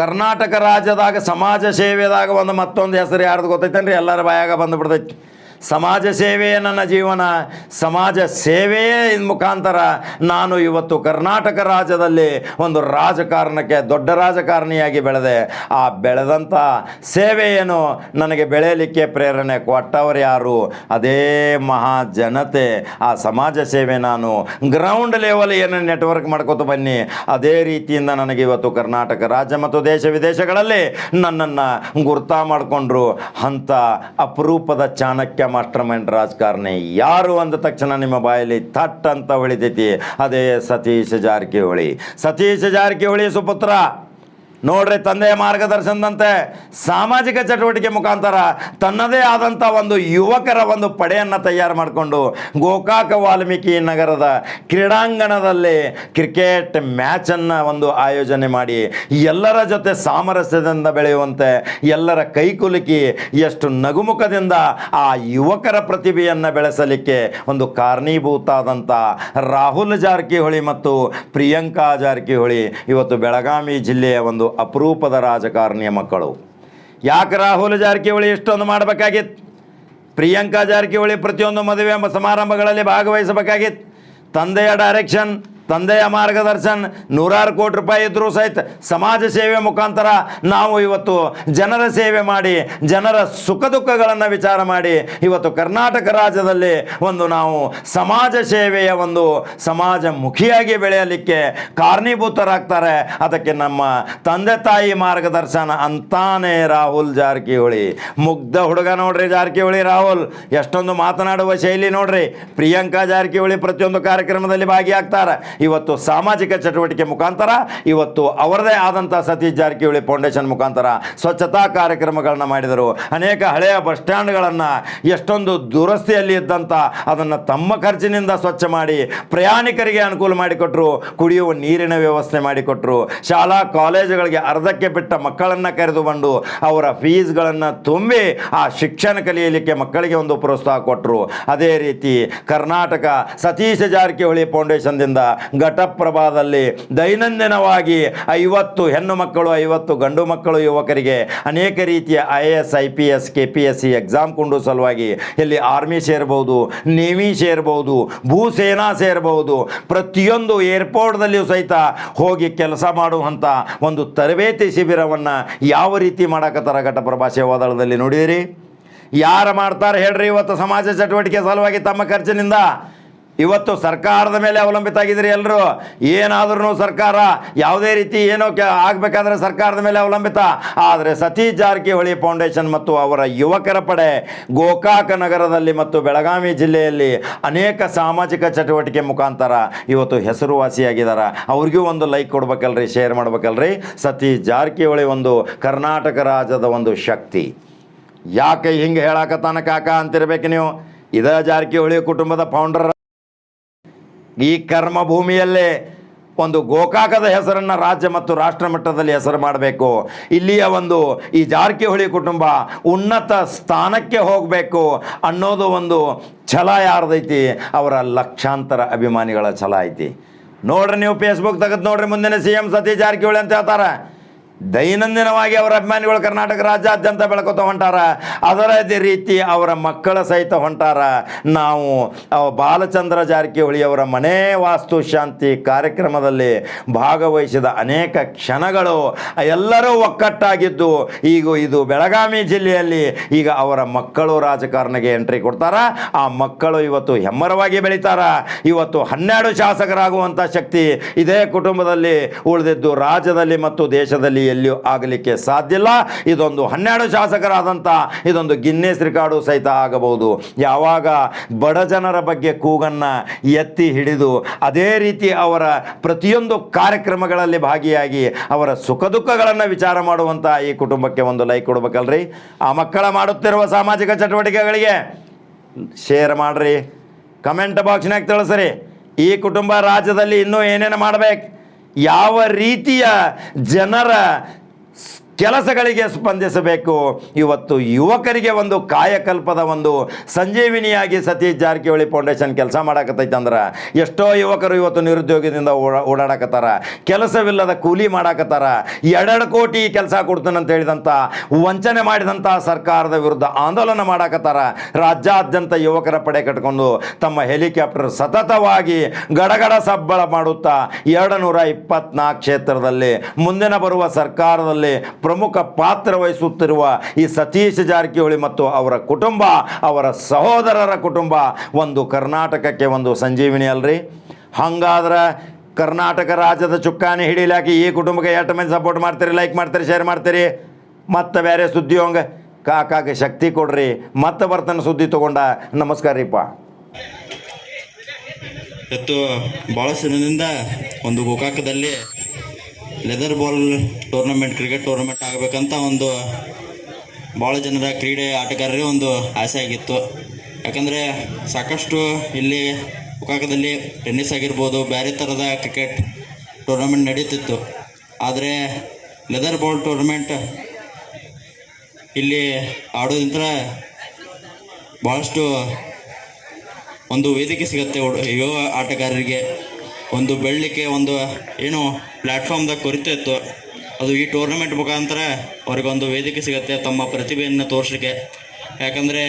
ಕರ್ನಾಟಕ ರಾಜ್ಯದಾಗ ಸಮಾಜ ಸೇವೆದಾಗ ಒಂದು ಮತ್ತೊಂದು ಹೆಸರು ಯಾರ್ದು ಗೊತ್ತೈತೇನ್ರಿ? ಎಲ್ಲರ ಬಾಯಾಗ ಬಂದುಬಿಡ್ತೈತಿ. ಸಮಾಜ ಸೇವೆಯೇ ನನ್ನ ಜೀವನ, ಸಮಾಜ ಸೇವೆಯೇ ಮುಖಾಂತರ ನಾನು ಇವತ್ತು ಕರ್ನಾಟಕ ರಾಜ್ಯದಲ್ಲಿ ಒಂದು ರಾಜಕಾರಣಕ್ಕೆ, ದೊಡ್ಡ ರಾಜಕಾರಣಿಯಾಗಿ ಬೆಳೆದೆ. ಆ ಬೆಳೆದಂಥ ಸೇವೆಯನ್ನು ನನಗೆ ಬೆಳೆಯಲಿಕ್ಕೆ ಪ್ರೇರಣೆ ಕೊಟ್ಟವರು ಯಾರು? ಅದೇ ಮಹಾ ಜನತೆ. ಆ ಸಮಾಜ ಸೇವೆ ನಾನು ಗ್ರೌಂಡ್ ಲೆವೆಲ್ ಏನು ನೆಟ್ವರ್ಕ್ ಮಾಡ್ಕೋತ ಬನ್ನಿ. ಅದೇ ರೀತಿಯಿಂದ ನನಗೆ ಇವತ್ತು ಕರ್ನಾಟಕ ರಾಜ್ಯ ಮತ್ತು ದೇಶ ವಿದೇಶಗಳಲ್ಲಿ ನನ್ನನ್ನು ಗುರ್ತಾ ಮಾಡಿಕೊಂಡ್ರು. ಅಂಥ ಅಪರೂಪದ ಚಾಣಕ್ಯ ಮಾಸ್ಟರ್ ಮೈಂಡ್ ರಾಜಕಾರಣಿ. ಯಾರು ಅಂದ ತಕ್ಷಣ ನಿಮ್ಮ ಬಾಯಲ್ಲಿ ಥಟ್ ಅಂತ ಹೊಳಿತೈತಿ? ಅದೇ ಸತೀಶ್ ಜಾರಕಿಹೊಳಿ. ಸತೀಶ್ ಜಾರಕಿಹೊಳಿ ಸುಪುತ್ರ! ನೋಡ್ರಿ ತಂದೆಯ ಮಾರ್ಗದರ್ಶನದಂತೆ ಸಾಮಾಜಿಕ ಚಟುವಟಿಕೆ ಮುಖಾಂತರ ತನ್ನದೇ ಆದಂಥ ಒಂದು ಯುವಕರ ಒಂದು ಪಡೆಯನ್ನು ತಯಾರು ಮಾಡಿಕೊಂಡು ಗೋಕಾಕ ವಾಲ್ಮೀಕಿ ನಗರದ ಕ್ರೀಡಾಂಗಣದಲ್ಲಿ ಕ್ರಿಕೆಟ್ ಮ್ಯಾಚನ್ನು ಒಂದು ಆಯೋಜನೆ ಮಾಡಿ ಎಲ್ಲರ ಜೊತೆ ಸಾಮರಸ್ಯದಿಂದ ಬೆಳೆಯುವಂತೆ ಎಲ್ಲರ ಕೈಕುಲುಕಿ ಎಷ್ಟು ನಗುಮುಖದಿಂದ ಆ ಯುವಕರ ಪ್ರತಿಭೆಯನ್ನು ಬೆಳೆಸಲಿಕ್ಕೆ ಒಂದು ಕಾರಣೀಭೂತಾದಂಥ ರಾಹುಲ್ ಜಾರಕಿಹೊಳಿ ಮತ್ತು ಪ್ರಿಯಾಂಕಾ ಜಾರಕಿಹೊಳಿ ಇವತ್ತು ಬೆಳಗಾವಿ ಜಿಲ್ಲೆಯ ಒಂದು ಅಪರೂಪದ ರಾಜಕಾರಣಿಯ ಮಕ್ಕಳು. ಯಾಕೆ ರಾಹುಲ್ ಜಾರಕಿಹೊಳಿ ಇಷ್ಟೊಂದು ಮಾಡಬೇಕಾಗಿತ್ತು? ಪ್ರಿಯಾಂಕಾ ಜಾರಕಿಹೊಳಿ ಪ್ರತಿಯೊಂದು ಮದುವೆ ಸಮಾರಂಭಗಳಲ್ಲಿ ಭಾಗವಹಿಸಬೇಕಾಗಿತ್ತು. ತಂದೆಯ ಡೈರೆಕ್ಷನ್ ತಂದೆಯ ಮಾರ್ಗದರ್ಶನ್ ನೂರಾರು ಕೋಟಿ ರೂಪಾಯಿ ಇದ್ದರೂ ಸಹಿತ ಸಮಾಜ ಸೇವೆ ಮುಖಾಂತರ ನಾವು ಇವತ್ತು ಜನರ ಸೇವೆ ಮಾಡಿ, ಜನರ ಸುಖ ದುಃಖಗಳನ್ನು ವಿಚಾರ ಮಾಡಿ ಇವತ್ತು ಕರ್ನಾಟಕ ರಾಜ್ಯದಲ್ಲಿ ಒಂದು ನಾವು ಸಮಾಜ ಸೇವೆಯ ಒಂದು ಸಮಾಜ ಮುಖಿಯಾಗಿ ಬೆಳೆಯಲಿಕ್ಕೆ ಕಾರಣೀಭೂತರಾಗ್ತಾರೆ. ಅದಕ್ಕೆ ನಮ್ಮ ತಂದೆ ತಾಯಿ ಮಾರ್ಗದರ್ಶನ ಅಂತಾನೆ ರಾಹುಲ್ ಜಾರಕಿಹೊಳಿ. ಮುಗ್ಧ ಹುಡುಗ ನೋಡ್ರಿ ಜಾರಕಿಹೊಳಿ ರಾಹುಲ್. ಎಷ್ಟೊಂದು ಮಾತನಾಡುವ ಶೈಲಿ ನೋಡ್ರಿ. ಪ್ರಿಯಾಂಕಾ ಜಾರಕಿಹೊಳಿ ಪ್ರತಿಯೊಂದು ಕಾರ್ಯಕ್ರಮದಲ್ಲಿ ಭಾಗಿಯಾಗ್ತಾರೆ. ಇವತ್ತು ಸಾಮಾಜಿಕ ಚಟುವಟಿಕೆ ಮುಖಾಂತರ, ಇವತ್ತು ಅವರದೇ ಆದಂಥ ಸತೀಶ್ ಜಾರಕಿಹೊಳಿ ಫೌಂಡೇಶನ್ ಮುಖಾಂತರ ಸ್ವಚ್ಛತಾ ಕಾರ್ಯಕ್ರಮಗಳನ್ನ ಮಾಡಿದರು. ಅನೇಕ ಹಳೆಯ ಬಸ್ ಸ್ಟ್ಯಾಂಡ್ಗಳನ್ನು ಎಷ್ಟೊಂದು ದುರಸ್ತಿಯಲ್ಲಿ ಇದ್ದಂಥ ಅದನ್ನು ತಮ್ಮ ಖರ್ಚಿನಿಂದ ಸ್ವಚ್ಛ ಮಾಡಿ, ಪ್ರಯಾಣಿಕರಿಗೆ ಅನುಕೂಲ ಮಾಡಿಕೊಟ್ರು, ಕುಡಿಯುವ ನೀರಿನ ವ್ಯವಸ್ಥೆ ಮಾಡಿಕೊಟ್ರು, ಶಾಲಾ ಕಾಲೇಜುಗಳಿಗೆ ಅರ್ಧಕ್ಕೆ ಬಿಟ್ಟ ಮಕ್ಕಳನ್ನು ಬಂದು ಅವರ ಫೀಸ್ಗಳನ್ನು ತುಂಬಿ ಆ ಶಿಕ್ಷಣ ಕಲಿಯಲಿಕ್ಕೆ ಮಕ್ಕಳಿಗೆ ಒಂದು ಪ್ರೋತ್ಸಾಹ ಕೊಟ್ಟರು ಅದೇ ರೀತಿ ಕರ್ನಾಟಕ ಸತೀಶ ಜಾರಕಿಹೊಳಿ ಫೌಂಡೇಶನ್ದಿಂದ ಘಟಪ್ರಭಾದಲ್ಲಿ ದೈನಂದಿನವಾಗಿ ಐವತ್ತು ಹೆಣ್ಣು ಮಕ್ಕಳು, ಐವತ್ತು ಗಂಡು ಮಕ್ಕಳು ಯುವಕರಿಗೆ ಅನೇಕ ರೀತಿಯ I A S, I P S, K P S C exam ಕೊಂಡು ಸಲುವಾಗಿ ಇಲ್ಲಿ ಆರ್ಮಿ ಸೇರ್ಬೋದು, ನೇವಿ ಸೇರ್ಬೋದು, ಭೂಸೇನಾ ಸೇರ್ಬೋದು, ಪ್ರತಿಯೊಂದು ಏರ್ಪೋರ್ಟ್ದಲ್ಲಿಯೂ ಸಹಿತ ಹೋಗಿ ಕೆಲಸ ಮಾಡುವಂಥ ಒಂದು ತರಬೇತಿ ಶಿಬಿರವನ್ನು ಯಾವ ರೀತಿ ಮಾಡಕತ್ತಾರ ಘಟಪ್ರಭಾ ಸೇವಾದಳದಲ್ಲಿ ನೋಡಿದಿರಿ? ಯಾರು ಮಾಡ್ತಾರೆ ಹೇಳ್ರಿ ಇವತ್ತು ಸಮಾಜ ಚಟುವಟಿಕೆ ಸಲುವಾಗಿ ತಮ್ಮ ಖರ್ಚಿನಿಂದ? ಇವತ್ತು ಸರ್ಕಾರದ ಮೇಲೆ ಅವಲಂಬಿತ ಆಗಿದ್ದೀರಿ ಎಲ್ಲರೂ ಏನಾದ್ರೂ ಸರ್ಕಾರ ಯಾವುದೇ ರೀತಿ ಏನೋ ಆಗಬೇಕಾದ್ರೆ ಸರ್ಕಾರದ ಮೇಲೆ ಅವಲಂಬಿತ. ಆದರೆ ಸತೀಶ್ ಜಾರಕಿಹೊಳಿ ಫೌಂಡೇಶನ್ ಮತ್ತು ಅವರ ಯುವಕರ ಪಡೆ ಗೋಕಾಕ ನಗರದಲ್ಲಿ ಮತ್ತು ಬೆಳಗಾವಿ ಜಿಲ್ಲೆಯಲ್ಲಿ ಅನೇಕ ಸಾಮಾಜಿಕ ಚಟುವಟಿಕೆ ಮುಖಾಂತರ ಇವತ್ತು ಹೆಸರುವಾಸಿಯಾಗಿದ್ದಾರೆ. ಅವ್ರಿಗೂ ಒಂದು ಲೈಕ್ ಕೊಡ್ಬೇಕಲ್ರಿ, ಶೇರ್ ಮಾಡ್ಬೇಕಲ್ರಿ. ಸತೀಶ್ ಜಾರಕಿಹೊಳಿ ಒಂದು ಕರ್ನಾಟಕ ರಾಜ್ಯದ ಒಂದು ಶಕ್ತಿ. ಯಾಕೆ ಹಿಂಗೆ ಹೇಳಕತ್ತಾನ ಕಾಕ ಅಂತಿರ್ಬೇಕು ನೀವು? ಇದ ಜಾರಕಿಹೊಳಿ ಕುಟುಂಬದ ಫೌಂಡರ್ ಈ ಕರ್ಮ ಭೂಮಿಯಲ್ಲೇ ಒಂದು ಗೋಕಾಕದ ಹೆಸರನ್ನು ರಾಜ್ಯ ಮತ್ತು ರಾಷ್ಟ್ರ ಮಟ್ಟದಲ್ಲಿ ಹೆಸರು ಮಾಡಬೇಕು. ಇಲ್ಲಿಯ ಒಂದು ಈ ಜಾರಕಿಹೊಳಿ ಕುಟುಂಬ ಉನ್ನತ ಸ್ಥಾನಕ್ಕೆ ಹೋಗಬೇಕು ಅನ್ನೋದು ಒಂದು ಛಲ ಯಾರ್ದೈತಿ? ಅವರ ಲಕ್ಷಾಂತರ ಅಭಿಮಾನಿಗಳ ಛಲ ಐತಿ. ನೋಡ್ರಿ ನೀವು ಫೇಸ್ಬುಕ್ ತೆಗೆದು ನೋಡ್ರಿ ಮುಂದಿನ ಸಿ ಎಂ ಸತೀಶ್ ಜಾರಕಿಹೊಳಿ ಅಂತ ಹೇಳ್ತಾರೆ. ದೈನಂದಿನವಾಗಿ ಅವರ ಅಭಿಮಾನಿಗಳು ಕರ್ನಾಟಕ ರಾಜ್ಯಾದ್ಯಂತ ಬೆಳ್ಕೊತ ಹೊಂಟಾರ. ಅದರದೇ ರೀತಿ ಅವರ ಮಕ್ಕಳ ಸಹಿತ ಹೊಂಟಾರ. ನಾವು ಬಾಲಚಂದ್ರ ಜಾರಕಿಹೊಳಿ ಅವರ ಮನೆ ವಾಸ್ತು ಶಾಂತಿ ಕಾರ್ಯಕ್ರಮದಲ್ಲಿ ಭಾಗವಹಿಸಿದ ಅನೇಕ ಕ್ಷಣಗಳು ಎಲ್ಲರೂ ಒಕ್ಕಟ್ಟಾಗಿದ್ದು, ಈಗ ಇದು ಬೆಳಗಾವಿ ಜಿಲ್ಲೆಯಲ್ಲಿ ಈಗ ಅವರ ಮಕ್ಕಳು ರಾಜಕಾರಣಕ್ಕೆ ಎಂಟ್ರಿ ಕೊಡ್ತಾರ. ಆ ಮಕ್ಕಳು ಇವತ್ತು ಹೆಮ್ಮರವಾಗಿ ಬೆಳೀತಾರ. ಇವತ್ತು ಹನ್ನೆರಡು ಶಾಸಕರಾಗುವಂಥ ಶಕ್ತಿ ಇದೇ ಕುಟುಂಬದಲ್ಲಿ ಉಳಿದಿದ್ದು ರಾಜ್ಯದಲ್ಲಿ ಮತ್ತು ದೇಶದಲ್ಲಿ ಎಲ್ಲಿಯೂ ಆಗಲಿಕ್ಕೆ ಸಾಧ್ಯ ಇಲ್ಲ ಇದೊಂದು ಹನ್ನೆರಡು ಶಾಸಕರಾದಂಥ ಇದೊಂದು ಗಿನ್ನೆಸ್ ರಿಕಾರ್ಡು ಸಹಿತ ಆಗಬಹುದು. ಯಾವಾಗ ಬಡ ಜನರ ಬಗ್ಗೆ ಕೂಗನ್ನು ಎತ್ತಿ ಹಿಡಿದು ಅದೇ ರೀತಿ ಅವರ ಪ್ರತಿಯೊಂದು ಕಾರ್ಯಕ್ರಮಗಳಲ್ಲಿ ಭಾಗಿಯಾಗಿ ಅವರ ಸುಖ ದುಃಖಗಳನ್ನು ವಿಚಾರ ಮಾಡುವಂಥ ಈ ಕುಟುಂಬಕ್ಕೆ ಒಂದು ಲೈಕ್ ಕೊಡ್ಬೇಕಲ್ರಿ? ಆ ಮಕ್ಕಳ ಮಾಡುತ್ತಿರುವ ಸಾಮಾಜಿಕ ಚಟುವಟಿಕೆಗಳಿಗೆ ಶೇರ್ ಮಾಡ್ರಿ. ಕಮೆಂಟ್ ಬಾಕ್ಸ್ನಾಗ ತಿಳಿಸ್ರಿ. ಈ ಕುಟುಂಬ ರಾಜ್ಯದಲ್ಲಿ ಇನ್ನೂ ಏನೇನು ಮಾಡಬೇಕು? ಯಾವ ರೀತಿಯ ಜನರ ಕೆಲಸಗಳಿಗೆ ಸ್ಪಂದಿಸಬೇಕು. ಇವತ್ತು ಯುವಕರಿಗೆ ಒಂದು ಕಾಯಕಲ್ಪದ ಒಂದು ಸಂಜೀವಿನಿಯಾಗಿ ಸತೀಶ್ ಜಾರಕಿಹೊಳಿ ಫೌಂಡೇಶನ್ ಕೆಲಸ ಮಾಡಕತ್ತೈತೆ ಅಂದ್ರೆ ಎಷ್ಟೋ ಯುವಕರು ಇವತ್ತು ನಿರುದ್ಯೋಗದಿಂದ ಓಡಾ, ಓಡಾಡಕತ್ತಾರ. ಕೆಲಸವಿಲ್ಲದ ಕೂಲಿ ಮಾಡಾಕತ್ತಾರ. ಎರಡೆರಡು ಕೋಟಿ ಕೆಲಸ ಕೊಡ್ತಾನಂತ ಹೇಳಿದಂಥ ವಂಚನೆ ಮಾಡಿದಂಥ ಸರ್ಕಾರದ ವಿರುದ್ಧ ಆಂದೋಲನ ಮಾಡಾಕತ್ತಾರ. ರಾಜ್ಯಾದ್ಯಂತ ಯುವಕರ ಪಡೆ ಕಟ್ಕೊಂಡು ತಮ್ಮ ಹೆಲಿಕಾಪ್ಟರ್ ಸತತವಾಗಿ ಗಡಗಡ ಸಬ್ಬಳ ಮಾಡುತ್ತಾ, ಎರಡು ನೂರ ಇಪ್ಪತ್ನಾಲ್ಕು ಕ್ಷೇತ್ರದಲ್ಲಿ ಮುಂದಿನ ಬರುವ ಸರ್ಕಾರದಲ್ಲಿ ಪ್ರಮುಖ ಪಾತ್ರ ವಹಿಸುತ್ತಿರುವ ಈ ಸತೀಶ್ ಜಾರಕಿಹೊಳಿ ಮತ್ತು ಅವರ ಕುಟುಂಬ, ಅವರ ಸಹೋದರರ ಕುಟುಂಬ, ಒಂದು ಕರ್ನಾಟಕಕ್ಕೆ ಒಂದು ಸಂಜೀವಿನಿ ಅಲ್ರಿ. ಹಂಗಾದ್ರೆ ಕರ್ನಾಟಕ ರಾಜ್ಯದ ಚುಕ್ಕಾಣಿ ಹಿಡಿಲಾಕಿ ಈ ಕುಟುಂಬಕ್ಕೆ ಎಷ್ಟು ಮಂದಿ ಸಪೋರ್ಟ್ ಮಾಡ್ತೀರಿ ಲೈಕ್ ಮಾಡ್ತೀರಿ ಶೇರ್ ಮಾಡ್ತೀರಿ? ಮತ್ತೆ ಬೇರೆ ಸುದ್ದಿ ಹಂಗೆ ಕಾಕಾಗೆ ಶಕ್ತಿ ಕೊಡ್ರಿ. ಮತ್ತೆ ಬರ್ತಾನೆ ಸುದ್ದಿ ತಗೊಂಡ. ನಮಸ್ಕಾರ ರೀಪ್ಪ ಇವತ್ತು ಭಾಳ ದಿನದಿಂದ ಒಂದು ಗೋಕಾಕದಲ್ಲಿ leather ball tournament cricket tournament ಆಗಬೇಕಂತ ಒಂದು ಭಾಳ ಜನರ ಕ್ರೀಡೆ ಆಟಗಾರರಿಗೆ ಒಂದು ಆಸೆ ಆಗಿತ್ತು. ಯಾಕಂದರೆ ಸಾಕಷ್ಟು ಇಲ್ಲಿ ಉಕಾಕದಲ್ಲಿ ಟೆನ್ನಿಸ್ ಆಗಿರ್ಬೋದು ಬೇರೆ ಥರದ ಕ್ರಿಕೆಟ್ ಟೂರ್ನಮೆಂಟ್ ನಡೀತಿತ್ತು. ಆದರೆ ಲೆದರ್ ಬಾಲ್ ಟೂರ್ನಮೆಂಟ್ ಇಲ್ಲಿ ಆಡೋದ್ರಿಂದ ಭಾಳಷ್ಟು ಒಂದು ವೇದಿಕೆ ಸಿಗುತ್ತೆ ಯುವ ಆಟಗಾರರಿಗೆ. ಒಂದು ಬೆಳಲಿಕ್ಕೆ ಒಂದು, ಏನು ಪ್ಲ್ಯಾಟ್ಫಾರ್ಮ್ದಾಗ ಕೊರತೆ ಇತ್ತು. ಅದು ಈ ಟೂರ್ನಮೆಂಟ್ ಮುಖಾಂತರ ಅವ್ರಿಗೊಂದು ವೇದಿಕೆ ಸಿಗುತ್ತೆ, ತಮ್ಮ ಪ್ರತಿಭೆಯನ್ನು ತೋರಿಸ್ಲಿಕ್ಕೆ. ಯಾಕಂದರೆ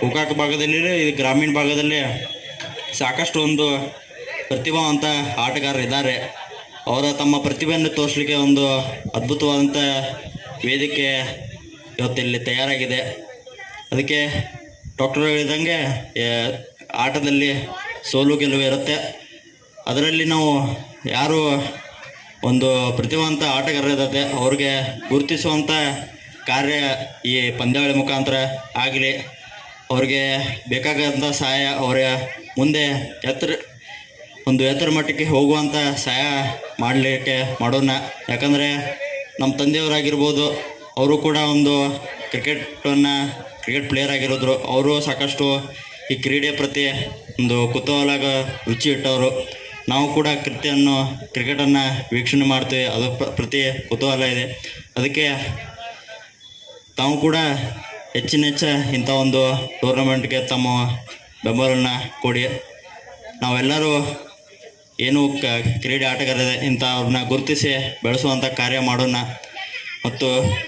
ಹುಕಾಕ ಭಾಗದಲ್ಲಿ ಗ್ರಾಮೀಣ ಭಾಗದಲ್ಲಿ ಸಾಕಷ್ಟು ಒಂದು ಪ್ರತಿಭಾವಂತ ಆಟಗಾರರಿದ್ದಾರೆ ಅವರ ತಮ್ಮ ಪ್ರತಿಭೆಯನ್ನು ತೋರಿಸಲಿಕ್ಕೆ ಒಂದು ಅದ್ಭುತವಾದಂಥ ವೇದಿಕೆ ಇವತ್ತಿಲ್ಲಿ ತಯಾರಾಗಿದೆ. ಅದಕ್ಕೆ ಡಾಕ್ಟರ್ ಹೇಳಿದಂಗೆ ಆಟದಲ್ಲಿ ಸೋಲು ಗೆಲುವು ಇರುತ್ತೆ. ಅದರಲ್ಲಿ ನಾವು ಯಾರು ಒಂದು ಪ್ರತಿಭಾವಂತ ಆಟಗಾರರಿದ್ದಾರೆ ಅವ್ರಿಗೆ ಗುರುತಿಸುವಂಥ ಕಾರ್ಯ ಈ ಪಂದ್ಯಾವಳಿ ಮುಖಾಂತರ ಆಗಲಿ, ಅವ್ರಿಗೆ ಬೇಕಾದಂಥ ಸಹಾಯ, ಅವರ ಮುಂದೆ ಎತ್ತರ, ಒಂದು ಎತ್ತರ ಮಟ್ಟಕ್ಕೆ ಹೋಗುವಂಥ ಸಹಾಯ ಮಾಡಲಿಕ್ಕೆ ಮಾಡೋಣ. ಯಾಕಂದರೆ ನಮ್ಮ ತಂದೆಯವರಾಗಿರ್ಬೋದು, ಅವರು ಕೂಡ ಒಂದು ಕ್ರಿಕೆಟನ್ನು ಕ್ರಿಕೆಟ್ ಪ್ಲೇಯರ್ ಆಗಿರೋದ್ರು. ಅವರು ಸಾಕಷ್ಟು ಈ ಕ್ರೀಡೆ ಪ್ರತಿ ಒಂದು ಕುತೂಹಲಾಗ ರುಚಿ ಇಟ್ಟವರು. ನಾವು ಕೂಡ ಕ್ರಿಕೆಟನ್ನು ಕ್ರಿಕೆಟನ್ನು ವೀಕ್ಷಣೆ ಮಾಡ್ತೇವೆ. ಅದು ಪ್ರ- ಪ್ರತಿ ಕುತೂಹಲ ಇದೆ. ಅದಕ್ಕೆ ತಾವು ಕೂಡ ಹೆಚ್ಚಿನ ಹೆಚ್ಚು ಇಂಥ ಒಂದು ಟೂರ್ನಮೆಂಟ್ಗೆ ತಮ್ಮ ಬೆಂಬಲವನ್ನು ಕೊಡಿ. ನಾವೆಲ್ಲರೂ ಏನು ಕ, ಕ್ರೀಡೆ ಆಟಗಾರರಿದೆ ಇಂಥವ್ರನ್ನ ಗುರುತಿಸಿ ಬೆಳೆಸುವಂಥ ಕಾರ್ಯ ಮಾಡೋಣ. ಮತ್ತು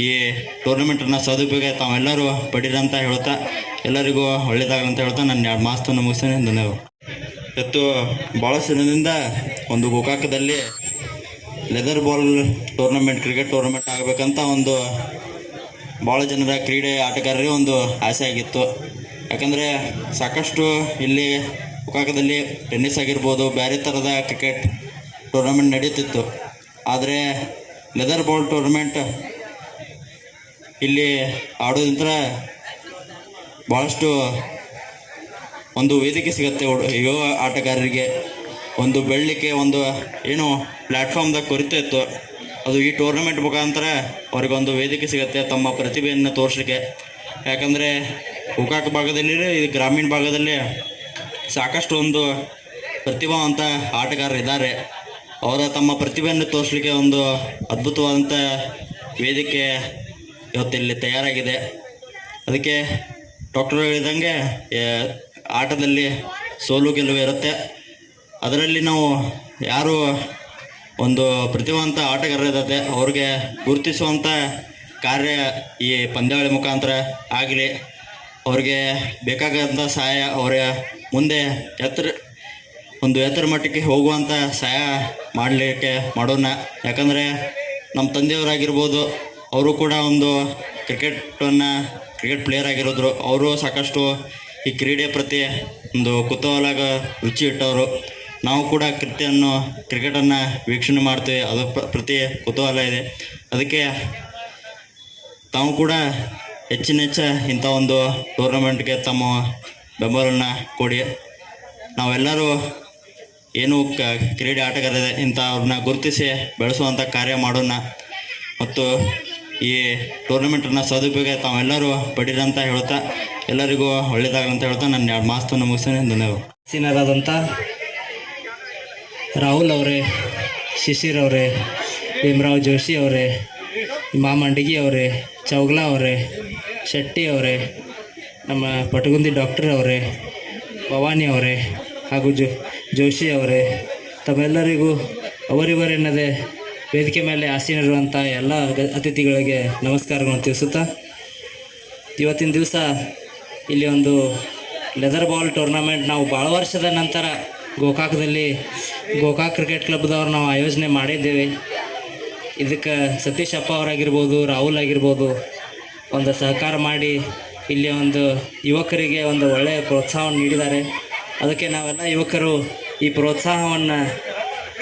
ಈ ಟೂರ್ನಮೆಂಟನ್ನು ಸದುಪಯೋಗ ತಾವೆಲ್ಲರೂ ಪಡೀರಿ ಅಂತ ಹೇಳ್ತಾ, ಎಲ್ಲರಿಗೂ ಒಳ್ಳೆಯದಾಗಲಿ ಅಂತ ಹೇಳ್ತಾ ನಾನು ಎರಡು ಮಾಸ್ತನ್ನು ಮುಗಿಸ್ತೇನೆ. ಧನ್ಯವಾದ. ಇವತ್ತು ಭಾಳಷ್ಟು ದಿನದಿಂದ ಒಂದು ಗೋಕಾಕದಲ್ಲಿ leather ball tournament cricket tournament ಆಗಬೇಕಂತ ಒಂದು ಭಾಳ ಜನರ ಕ್ರೀಡೆ ಆಟಗಾರರಿಗೆ ಒಂದು ಆಸೆ ಆಗಿತ್ತು. ಯಾಕಂದರೆ ಸಾಕಷ್ಟು ಇಲ್ಲಿ ಗೋಕಾಕದಲ್ಲಿ ಟೆನ್ನಿಸ್ ಆಗಿರ್ಬೋದು ಬೇರೆ ಥರದ ಕ್ರಿಕೆಟ್ ಟೂರ್ನಮೆಂಟ್ ನಡೀತಿತ್ತು. ಆದರೆ ಲೆದರ್ ಬಾಲ್ ಟೂರ್ನಮೆಂಟ್ ಇಲ್ಲಿ ಆಡೋದಿಂತ್ರ ಭಾಳಷ್ಟು ಒಂದು ವೇದಿಕೆ ಸಿಗುತ್ತೆ ಯುವ ಆಟಗಾರರಿಗೆ. ಒಂದು ಬೆಳಲಿಕ್ಕೆ ಒಂದು, ಏನು ಪ್ಲ್ಯಾಟ್ಫಾರ್ಮ್ದಾಗ ಕೊರತೆ ಇತ್ತು. ಅದು ಈ ಟೂರ್ನಮೆಂಟ್ ಮುಖಾಂತರ ಅವ್ರಿಗೊಂದು ವೇದಿಕೆ ಸಿಗುತ್ತೆ ತಮ್ಮ ಪ್ರತಿಭೆಯನ್ನು ತೋರಿಸ್ಲಿಕ್ಕೆ ಯಾಕಂದರೆ ಗೋಕಾಕ ಭಾಗದಲ್ಲಿ ಇದು ಗ್ರಾಮೀಣ ಭಾಗದಲ್ಲಿ ಸಾಕಷ್ಟು ಒಂದು ಪ್ರತಿಭಾವಂತ ಆಟಗಾರರಿದ್ದಾರೆ ಅವರ ತಮ್ಮ ಪ್ರತಿಭೆಯನ್ನು ತೋರಿಸಲಿಕ್ಕೆ ಒಂದು ಅದ್ಭುತವಾದಂಥ ವೇದಿಕೆ ಇವತ್ತಿಲ್ಲಿ ತಯಾರಾಗಿದೆ. ಅದಕ್ಕೆ ಡಾಕ್ಟರ್ ಹೇಳಿದಂಗೆ ಆಟದಲ್ಲಿ ಸೋಲು ಗೆಲುವು ಇರುತ್ತೆ. ಅದರಲ್ಲಿ ನಾವು ಯಾರು ಒಂದು ಪ್ರತಿಭಾವಂತ ಆಟಗಾರರಿರುತ್ತೆ ಅವ್ರಿಗೆ ಗುರುತಿಸುವಂಥ ಕಾರ್ಯ ಈ ಪಂದ್ಯಾವಳಿ ಮುಖಾಂತರ ಆಗಲಿ, ಅವ್ರಿಗೆ ಬೇಕಾಗದಂಥ ಸಹಾಯ, ಅವರ ಮುಂದೆ ಎತ್ತರ, ಒಂದು ಎತ್ತರ ಮಟ್ಟಕ್ಕೆ ಹೋಗುವಂಥ ಸಹಾಯ ಮಾಡಲಿಕ್ಕೆ ಮಾಡೋಣ. ಯಾಕಂದರೆ ನಮ್ಮ ತಂದೆಯವರಾಗಿರ್ಬೋದು, ಅವರು ಕೂಡ ಒಂದು ಕ್ರಿಕೆಟನ್ನು, ಕ್ರಿಕೆಟ್ ಪ್ಲೇಯರ್ ಆಗಿರೋದ್ರು. ಅವರು ಸಾಕಷ್ಟು ಈ ಕ್ರೀಡೆ ಪ್ರತಿ ಒಂದು ಕುತೂಹಲಾಗ ರುಚಿ ಇಟ್ಟವರು. ನಾವು ಕೂಡ ಕ್ರಿಕೆಟನ್ನು ಕ್ರಿಕೆಟನ್ನು ವೀಕ್ಷಣೆ ಮಾಡ್ತೀವಿ. ಅದು ಪ್ರ- ಪ್ರತಿ ಕುತೂಹಲ ಇದೆ. ಅದಕ್ಕೆ ತಾವು ಕೂಡ ಹೆಚ್ಚಿನ ಹೆಚ್ಚ ಇಂಥ ಒಂದು ಟೂರ್ನಮೆಂಟ್ಗೆ ತಮ್ಮ ಬೆಂಬಲವನ್ನು ಕೊಡಿ. ನಾವೆಲ್ಲರೂ ಏನು ಕ, ಕ್ರೀಡೆ ಆಟಗಾರರ ಇಂಥ ಅವ್ರನ್ನ ಗುರುತಿಸಿ ಬೆಳೆಸುವಂಥ ಕಾರ್ಯ ಮಾಡೋಣ. ಮತ್ತು ಈ ಟೂರ್ನಮೆಂಟನ್ನು ಸದುಪಯೋಗ ತಾವೆಲ್ಲರೂ ಪಡೀರಿ ಅಂತ ಹೇಳ್ತಾ ಎಲ್ಲರಿಗೂ ಒಳ್ಳೇದಾಗಲಿ ಅಂತ ಹೇಳ್ತಾ ನಾನು ಎರಡು ಮಾಸ್ತನ್ನು ಮುಗಿಸ್ತೇನೆ. ಧನ್ಯವಾದ. ಸೀನರಾದಂಥ ರಾಹುಲ್ ಅವರೇ, ಶಿಶಿರ್ ಅವರೇ, ಭೀಮರಾವ್ ಜೋಶಿ ಅವರೇ ಮಾಮಂಡಿಗಿ ಅವರೇ, ಚೌಗ್ಲಾ ಅವರೇ, ಶೆಟ್ಟಿ ಅವರೇ, ನಮ್ಮ ಪಟಗುಂದಿ ಡಾಕ್ಟರ್ ಅವರೇ, ಭವಾನಿ ಅವರೇ ಹಾಗೂ ಜೋ, ಜೋಶಿ ಅವರೇ, ತಮ್ಮೆಲ್ಲರಿಗೂ ಅವರಿವರೆನ್ನದೇ ವೇದಿಕೆ ಮೇಲೆ ಆಸೀನಿರುವಂಥ ಎಲ್ಲ ಅತಿಥಿಗಳಿಗೆ ನಮಸ್ಕಾರಗಳನ್ನು ತಿಳಿಸುತ್ತಾ, ಇವತ್ತಿನ ದಿವಸ ಇಲ್ಲಿ ಒಂದು ಲೆದರ್ ಬಾಲ್ ಟೂರ್ನಮೆಂಟ್ ನಾವು ಭಾಳ ವರ್ಷದ ನಂತರ ಗೋಕಾಕದಲ್ಲಿ ಗೋಕಾಕ್ ಕ್ರಿಕೆಟ್ ಕ್ಲಬ್ದವ್ರು ನಾವು ಆಯೋಜನೆ ಮಾಡಿದ್ದೇವೆ. ಇದಕ್ಕೆ ಸತೀಶ್ ಅಪ್ಪ ಅವರಾಗಿರ್ಬೋದು, ರಾಹುಲ್ ಆಗಿರ್ಬೋದು, ಒಂದು ಸಹಕಾರ ಮಾಡಿ ಇಲ್ಲಿ ಒಂದು ಯುವಕರಿಗೆ ಒಂದು ಒಳ್ಳೆಯ ಪ್ರೋತ್ಸಾಹವನ್ನು ನೀಡಿದ್ದಾರೆ. ಅದಕ್ಕೆ ನಾವೆಲ್ಲ ಯುವಕರು ಈ ಪ್ರೋತ್ಸಾಹವನ್ನು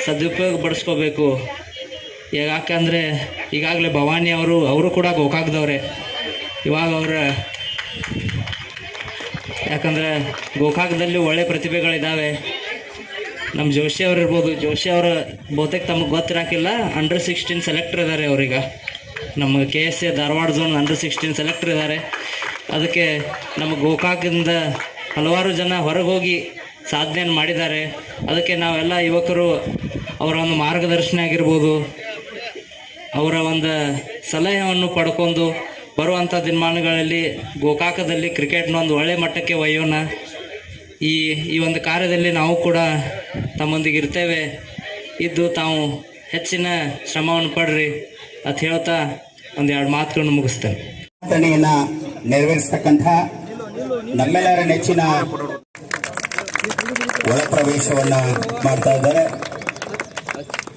ಸದುಪಯೋಗ ಪಡಿಸ್ಕೋಬೇಕು ಯಾಕಂದರೆ ಈಗಾಗಲೇ ಭವಾನಿ ಅವರು ಅವರು ಕೂಡ ಗೋಕಾಕ್ದವ್ರೆ. ಇವಾಗ ಅವರ ಯಾಕಂದರೆ ಗೋಕಾಕದಲ್ಲಿ ಒಳ್ಳೆ ಪ್ರತಿಭೆಗಳಿದ್ದಾವೆ ನಮ್ಮ ಜೋಶಿ ಅವ್ರು ಇರ್ಬೋದು ಜೋಶಿ ಅವರು ಬಹುತೇಕ ತಮಗೆ ಗೊತ್ತಿರಾಕಿಲ್ಲ. ಅಂಡರ್ ಸಿಕ್ಸ್ಟೀನ್ ಸೆಲೆಕ್ಟರ್ ಇದ್ದಾರೆ ಅವರೀಗ. ನಮ್ಮ K S A Dharwad zone under sixteen selector ಇದ್ದಾರೆ ಅದಕ್ಕೆ ನಮ್ಮ ಗೋಕಾಕಿಂದ ಹಲವಾರು ಜನ ಹೊರಗೆ ಹೋಗಿ ಸಾಧನೆಯನ್ನು ಮಾಡಿದ್ದಾರೆ. ಅದಕ್ಕೆ ನಾವೆಲ್ಲ ಯುವಕರು ಅವರ ಒಂದು ಮಾರ್ಗದರ್ಶನ ಆಗಿರ್ಬೋದು ಅವರ ಒಂದು ಸಲಹೆಯನ್ನು ಪಡ್ಕೊಂಡು ಬರುವಂಥ ದಿನಮಾನಗಳಲ್ಲಿ ಗೋಕಾಕದಲ್ಲಿ ಕ್ರಿಕೆಟ್ನ ಒಂದು ಒಳ್ಳೆ ಮಟ್ಟಕ್ಕೆ ಒಯ್ಯೋಣ. ಈ ಈ ಒಂದು ಕಾರ್ಯದಲ್ಲಿ ನಾವು ಕೂಡ ತಮ್ಮೊಂದಿಗೆ ಇರ್ತೇವೆ. ಇದ್ದು ತಾವು ಹೆಚ್ಚಿನ ಶ್ರಮವನ್ನು ಪಡ್ರಿ ಅಂತ ಹೇಳ್ತಾ ಒಂದು ಎರಡು ಮಾತುಗಳನ್ನು ಮುಗಿಸ್ತೇನೆ. ನೆರವೇರಿಸ್ತಕ್ಕಂಥ ನಮ್ಮೆಲ್ಲರ ನೆಚ್ಚಿನ ಒಳ ಪ್ರವೇಶವನ್ನ ಮಾಡ್ತಾ ಇದ್ದಾರೆ.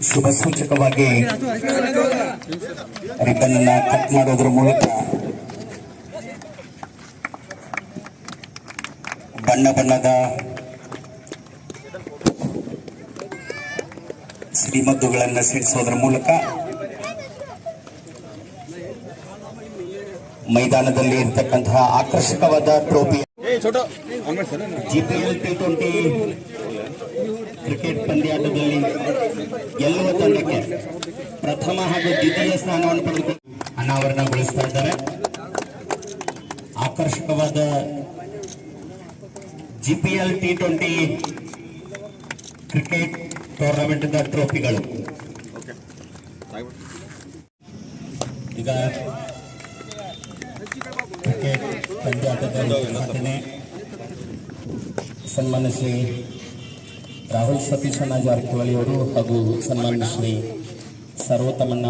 ಶುಭ ಸೂಚಕವಾಗಿ ಕಟ್ ಮಾಡೋದ್ರ ಮೂಲಕ ಬಣ್ಣ ಬಣ್ಣದ ಸಿಡಿಮದ್ದುಗಳನ್ನು ಸಿಡಿಸೋದ್ರ ಮೂಲಕ ಮೈದಾನದಲ್ಲಿ ಇರ್ತಕ್ಕಂತಹ ಆಕರ್ಷಕವಾದ trophy GPL T twenty cricket ಪಂದ್ಯಾಟದಲ್ಲಿ ಗೆಲ್ಲುವ ತಂಡಕ್ಕೆ ಪ್ರಥಮ ಹಾಗೂ ದ್ವಿತೀಯ ಸ್ಥಾನವನ್ನು ಪಡೆದುಕೊಂಡು ಅನಾವರಣಗೊಳಿಸ್ತಾ ಇದ್ದಾರೆ. ಆಕರ್ಷಕವಾದ GPL T twenty cricket tournament ಟ್ರೋಫಿಗಳು ಈಗ ಕ್ರಿಕೆಟ್ ಪಂದ್ಯಾಟದಲ್ಲಿ ಸನ್ಮಾನ್ಯ ಶ್ರೀ ರಾಹುಲ್ ಸತೀಶಣ್ಣ ಜಾರಕಿಹೊಳಿ ಅವರು ಹಾಗೂ ಸನ್ಮಾನ್ಯ ಶ್ರೀ ಸರ್ವೋತ್ತಮಣ್ಣ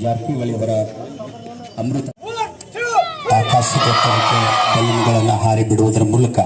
ಜಾರಕಿಹೊಳಿ ಅವರ ಅಮೃತ ಆಕಾಶಕ್ಕೆ ಬಲೂನ್ಗಳನ್ನು ಹಾರಿ ಬಿಡುವುದರ ಮೂಲಕ